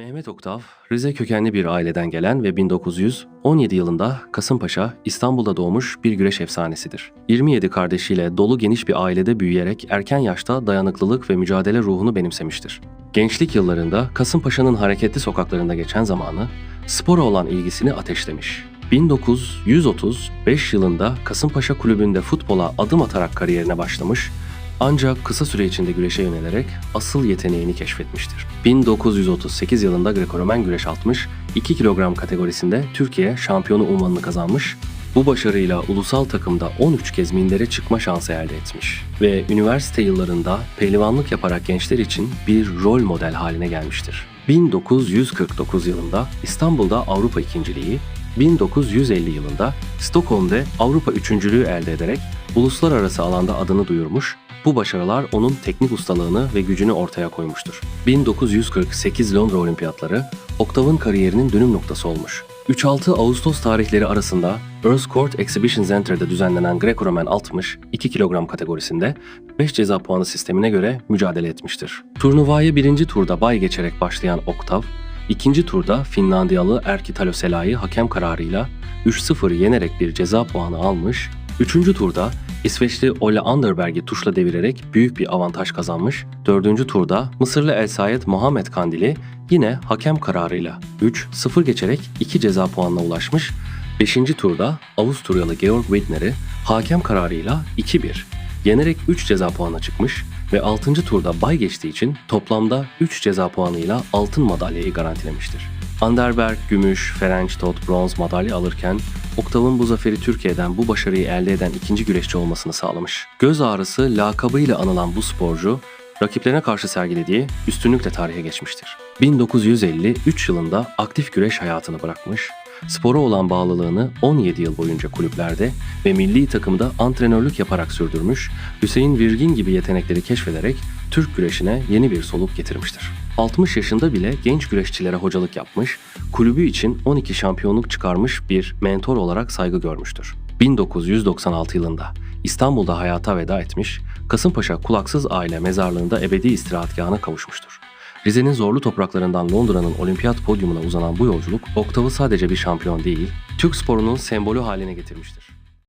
Mehmet Oktav, Rize kökenli bir aileden gelen ve 1917 yılında Kasımpaşa, İstanbul'da doğmuş bir güreş efsanesidir. 27 kardeşiyle dolu geniş bir ailede büyüyerek erken yaşta dayanıklılık ve mücadele ruhunu benimsemiştir. Gençlik yıllarında Kasımpaşa'nın hareketli sokaklarında geçen zamanı spora olan ilgisini ateşlemiş. 1935 yılında Kasımpaşa Kulübü'nde futbola adım atarak kariyerine başlamış ancak kısa süre içinde güreşe yönelerek asıl yeteneğini keşfetmiştir. 1938 yılında Greco-Romen güreş 60, 2 kilogram kategorisinde Türkiye şampiyonu unvanını kazanmış, bu başarıyla ulusal takımda 13 kez mindere çıkma şansı elde etmiş ve üniversite yıllarında pehlivanlık yaparak gençler için bir rol model haline gelmiştir. 1949 yılında İstanbul'da Avrupa ikinciliği, 1950 yılında Stockholm'de Avrupa üçüncülüğü elde ederek uluslararası alanda adını duyurmuş, bu başarılar onun teknik ustalığını ve gücünü ortaya koymuştur. 1948 Londra Olimpiyatları, Oktav'ın kariyerinin dönüm noktası olmuş. 3-6 Ağustos tarihleri arasında Earls Court Exhibition Center'da düzenlenen Greco-Romen 60, 2 kilogram kategorisinde 5 ceza puanı sistemine göre mücadele etmiştir. Turnuvaya birinci turda bay geçerek başlayan Oktav, ikinci turda Finlandiyalı Erkki Talosela'yı hakem kararıyla 3-0 yenerek bir ceza puanı almış, üçüncü turda İsveçli Ole Anderberg'i tuşla devirerek büyük bir avantaj kazanmış. Dördüncü turda Mısırlı El Sayed Mohamed Kandili yine hakem kararıyla 3-0 geçerek 2 ceza puanına ulaşmış. Beşinci turda Avusturyalı Georg Widner'i hakem kararıyla 2-1 yenerek 3 ceza puanına çıkmış ve 6. turda bay geçtiği için toplamda 3 ceza puanıyla altın madalyayı garantilemiştir. Anderberg gümüş, Ferenc Tot bronz madalya alırken Oktav'ın bu zaferi Türkiye'den bu başarıyı elde eden ikinci güreşçi olmasını sağlamış. Göz ağrısı lakabıyla anılan bu sporcu, rakiplerine karşı sergilediği üstünlükle tarihe geçmiştir. 1953 yılında aktif güreş hayatını bırakmış, spora olan bağlılığını 17 yıl boyunca kulüplerde ve milli takımda antrenörlük yaparak sürdürmüş, Hüseyin Virgin gibi yetenekleri keşfederek Türk güreşine yeni bir soluk getirmiştir. 60 yaşında bile genç güreşçilere hocalık yapmış, kulübü için 12 şampiyonluk çıkarmış bir mentor olarak saygı görmüştür. 1996 yılında İstanbul'da hayata veda etmiş, Kasımpaşa Kulaksız Aile Mezarlığı'nda ebedi istirahatgahına kavuşmuştur. Rize'nin zorlu topraklarından Londra'nın olimpiyat podyumuna uzanan bu yolculuk, Oktav'ı sadece bir şampiyon değil, Türk sporunun sembolü haline getirmiştir.